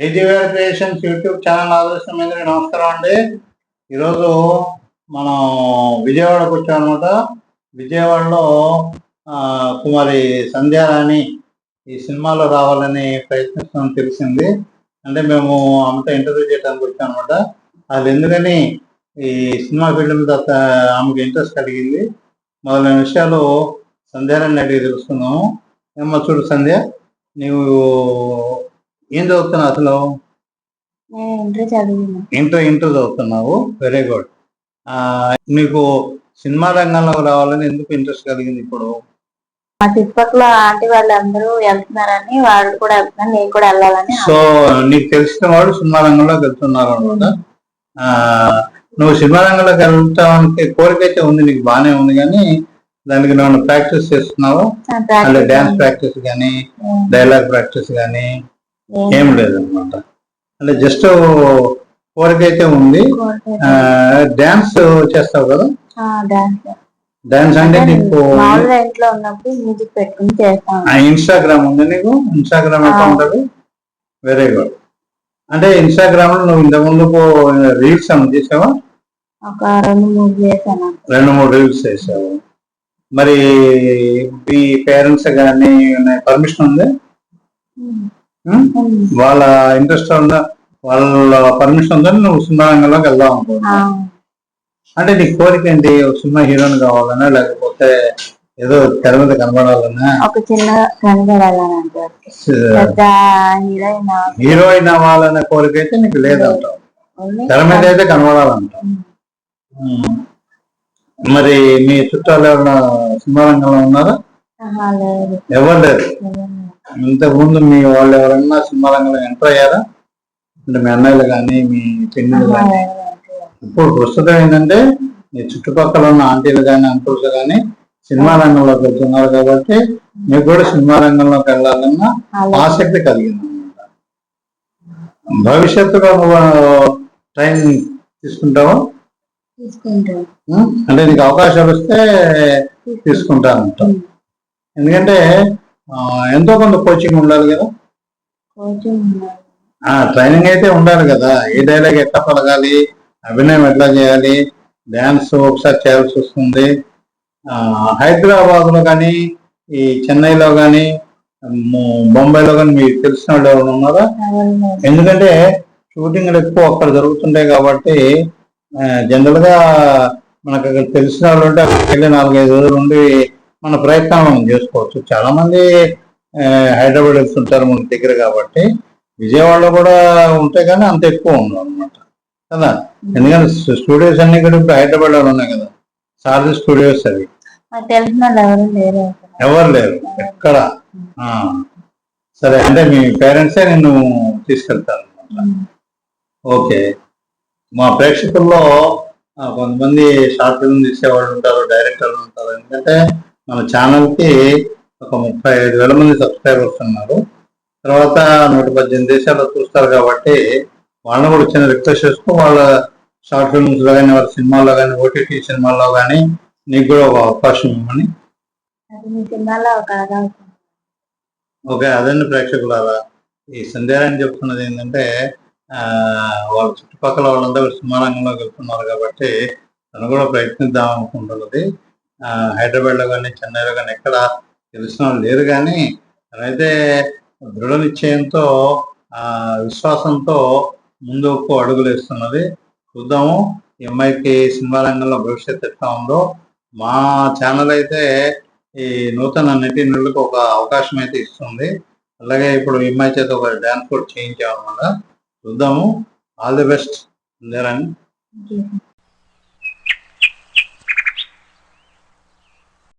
ఏజీవేర్ creations YouTube channel ఆదర్శమైన నమస్కారం అండి. ఈరోజు మనం విజయవాడకు వచ్చామన్నమాట. విజయవాడలో ఆ, కుమారి సంధ్యారాణి ఈ సినిమాలో రావాలని ప్రయత్నిస్తామని తెలిసింది. అంటే మేము ఆమెతో ఇంటర్వ్యూ చేయడానికి వచ్చాం అనమాట అది ఎందుకని ఈ సినిమా ఫీల్డ్ మీద ఆమెకు ఇంట్రెస్ట్ కలిగింది. మొదలైన విషయాలు సంధ్యారాణి అడిగి తెలుసుకున్నాము ఏమో చూడు సంధ్య నీవు ఏం చదువుతున్నావు అసలు? ఇంటర్ ఇంటర్ చదువుతున్నావు? వెరీ గుడ్ నీకు సినిమా రంగంలో రావాలని ఎందుకు ఇంట్రెస్ట్ కలిగింది ఇప్పుడు? మా చుట్టుపక్కల ఆంటీ వాళ్ళందరూ వెళ్తున్నారని వాళ్ళు కూడా వెళ్తున్నారు నేను కూడా వెళ్ళాలని సో నీకు తెలిసిన వాడు సినిమా రంగంలోకి వెళ్తున్నారు అనమాట నువ్వు సినిమా రంగంలోకి వెళ్తానికి కోరిక అయితే ఉంది నీకు బాగానే ఉంది కానీ దానికి నువ్వు ప్రాక్టీస్ చేస్తున్నావు? అంటే డాన్స్ ప్రాక్టీస్ కానీ డైలాగ్ ప్రాక్టీస్ కానీ? ఏం లేదన్నమాట. అంటే జస్ట్ కోరిక అయితే ఉంది. డాన్స్ చేస్తావు కదా? డాన్స్ అంటే నీకు ఇంట్లో ఉన్నప్పుడు మ్యూజిక్ పెట్టుకుని చేస్తాను. ఇన్స్టాగ్రామ్ ఉంది నీకు? ఇన్స్టాగ్రామ్ అకౌంట్ వెరీ గుడ్ అంటే ఇన్స్టాగ్రామ్లో నువ్వు ఇంత ముందు రీల్స్ ఏమైనా చేసావా ఒక రెండు మూడు చేశాను. రెండు మూడు రీల్స్ చేసావు. మరి మీ పేరెంట్స్ కానీ పర్మిషన్ ఉంది? వాళ్ళ ఇంట్రెస్ట్ ఉందా? వాళ్ళ పర్మిషన్ ఉందని నువ్వు సినిమా రంగంలోకి వెళ్దాం అనుకుంటున్నావు. అంటే నీ కోరిక ఏంటి? ఒక సినిమా హీరోయిన్ కావాలనా లేకపోతే ఏదో తెర మీద కనబడాలనా ఒక చిన్న కనబడాలని హీరోయిన్ అవ్వాలనే కోరిక అయితే నీకు లేదంటావు. తెర మీద అయితే కనబడాలంటావు. ఉం. మరి మీ చుట్టాలు ఎవరైనా సినిమా రంగంలో ఉన్నారా? ఎవరు లేరు. ఇంతకు ముందు మీ వాళ్ళు ఎవరన్నా సినిమా రంగంలో ఎంటర్ అయ్యారా? అంటే మీ అన్నయ్యలు కానీ మీ పిన్నులు కానీ ఇప్పుడు ప్రస్తుతం ఏంటంటే మీ చుట్టుపక్కల ఉన్న ఆంటీలు కానీ అంకుల్స్ కానీ సినిమా రంగంలోకి వెళ్తున్నారు కాబట్టి మీకు కూడా సినిమా రంగంలోకి వెళ్ళాలన్న ఆసక్తి కలిగింది. అనమాట భవిష్యత్తులో ట్రైన్ తీసుకుంటావా? తీసుకుంటాను? అంటే నీకు అవకాశాలు వస్తే తీసుకుంటానంట ఎందుకంటే ఎంతో కొంత కోచింగ్ ఉండాలి కదా. ట్రైనింగ్ అయితే ఉండాలి కదా. ఏ డైలాగ్ ఎట్లా పలకాలి అభినయం ఎట్లా చేయాలి డ్యాన్స్ ఒకసారి చేయాల్సి వస్తుంది. ఆ, హైదరాబాద్లో కానీ ఈ చెన్నైలో కానీ బొంబాయిలో కానీ మీకు తెలిసిన వాళ్ళు ఎవరైనా ఉన్నారా? ఎందుకంటే షూటింగ్లు ఎక్కువ అక్కడ జరుగుతుంటాయి కాబట్టి జనరల్గా మనకు అక్కడ తెలిసిన వాళ్ళు ఉంటే అక్కడికి వెళ్ళి నాలుగైదు రోజులు ఉండి మన ప్రయత్నం మనం చేసుకోవచ్చు. చాలా మంది హైదరాబాద్ వెళ్తుంటారు మన దగ్గర కాబట్టి విజయవాడలో కూడా ఉంటాయి కానీ అంత ఎక్కువ ఉండవు అనమాట కదా? ఎందుకంటే స్టూడియోస్ అన్ని కూడా ఇప్పుడు హైదరాబాద్లో ఉన్నాయి కదా? సారథి స్టూడియోస్ అవి. ఎవరు లేరు అసలు. ఎవరు లేరు. ఎక్కడ? ఆ. సరే అంటే మీ పేరెంట్సే నిన్ను తీసుకెళ్తారు అనమాట ఓకే. మా ప్రేక్షకుల్లో కొంతమంది షార్ట్ ఫిల్మ్ తీసేవాళ్ళు ఉంటారు డైరెక్టర్లు ఉంటారు. ఎందుకంటే మన ఛానల్కి ఒక ముప్పై ఐదు వేల మంది సబ్స్క్రైబర్స్ ఉన్నారు. తర్వాత నూట పద్దెనిమిది దేశాల్లో చూస్తారు కాబట్టి వాళ్ళని కూడా చిన్న రిక్వెస్ట్ చేస్తూ వాళ్ళ షార్ట్ ఫిల్మ్స్లో కానీ వాళ్ళ సినిమాల్లో కానీ ఓటీటీ సినిమాల్లో కానీ నీకు కూడా ఒక అవకాశం ఇవ్వమని. ఓకే అదండి ప్రేక్షకులారా. ఈ సంధ్యారాయణ చెప్తున్నది ఏంటంటే ఆ, వాళ్ళ చుట్టుపక్కల వాళ్ళందరూ సినిమా రంగంలోకి వెళ్తున్నారు కాబట్టి తను కూడా ప్రయత్నిద్దాం అనుకుంటున్నది. ఆ, హైదరాబాద్లో కానీ చెన్నైలో కానీ ఎక్కడ తెలిసిన లేదు లేరు కానీ తనైతే దృఢ నిశ్చయంతో ఆ విశ్వాసంతో ముందుకు అడుగులు వేస్తున్నది. చూద్దాము ఈ సినిమా రంగంలో భవిష్యత్తు ఎట్లా ఉందో. మా ఛానల్ అయితే ఈ నూతన నటీనులకు ఒక అవకాశం అయితే ఇస్తుంది. అలాగే ఇప్పుడు ఎంఐ చేత ఒక డాన్స్ కూడా చేయించామన్నమాట. చూద్దాము. All the best అందరని